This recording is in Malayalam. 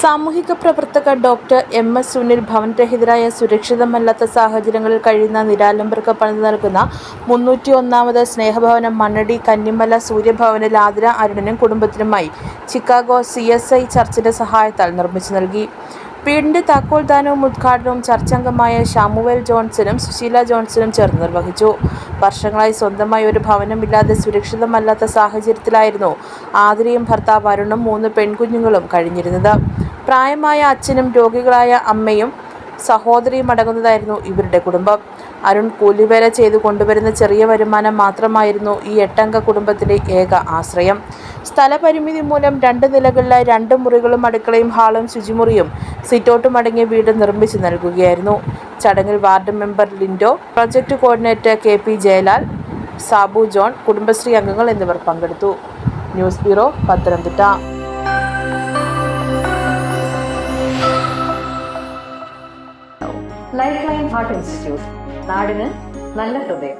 സാമൂഹിക പ്രവർത്തക ഡോക്ടർ എം എസ് സുനിൽ ഭവനരഹിതരായ സുരക്ഷിതമല്ലാത്ത സാഹചര്യങ്ങളിൽ കഴിയുന്ന നിരാലംബർക്ക് പണിത് നൽകുന്ന മുന്നൂറ്റി ഒന്നാമത് സ്നേഹഭവനം മണ്ണടി കന്നിമല സൂര്യഭവനിൽ ആതിര അരുണനും കുടുംബത്തിനുമായി ചിക്കാഗോ സി എസ് ഐ ചർച്ചിന്റെ സഹായത്താൽ നിർമ്മിച്ചു നൽകി. വീടിന്റെ താക്കോൽദാനവും ഉദ്ഘാടനവും ചർച്ചംഗമായ ഷാമുവൽ ജോൺസണും സുശീല ജോൺസണും ചേർന്ന് നിർവഹിച്ചു. വർഷങ്ങളായി സ്വന്തമായി ഒരു ഭവനമില്ലാതെ സുരക്ഷിതമല്ലാത്ത സാഹചര്യത്തിലായിരുന്നു ആതിരയും ഭർത്താവ് അരുണും മൂന്ന് പെൺകുഞ്ഞുങ്ങളും കഴിഞ്ഞിരുന്നത്. പ്രായമായ അച്ഛനും രോഗികളായ അമ്മയും സഹോദരിയും അടങ്ങുന്നതായിരുന്നു ഇവരുടെ കുടുംബം. അരുൺ കൂലിവേല ചെയ്തു കൊണ്ടുവരുന്ന ചെറിയ വരുമാനം മാത്രമായിരുന്നു ഈ എട്ടംഗ കുടുംബത്തിന്റെ ഏക ആശ്രയം. സ്ഥലപരിമിതി മൂലം രണ്ട് നിലകളിലായി രണ്ട് മുറികളും അടുക്കളയും ഹാളും ശുചിമുറിയും സിറ്റൗട്ടും അടങ്ങിയ വീട് നിർമ്മിച്ചു നൽകുകയായിരുന്നു. ചടങ്ങിൽ ward member Lindo project coordinator K P Jayalal Sabu John Kudumbashree അംഗങ്ങൾ എന്നിവർ പങ്കെടുത്തു. News bureau Pathanamthitta. Life line heart institute നാടിന് നല്ല ഹൃദയം.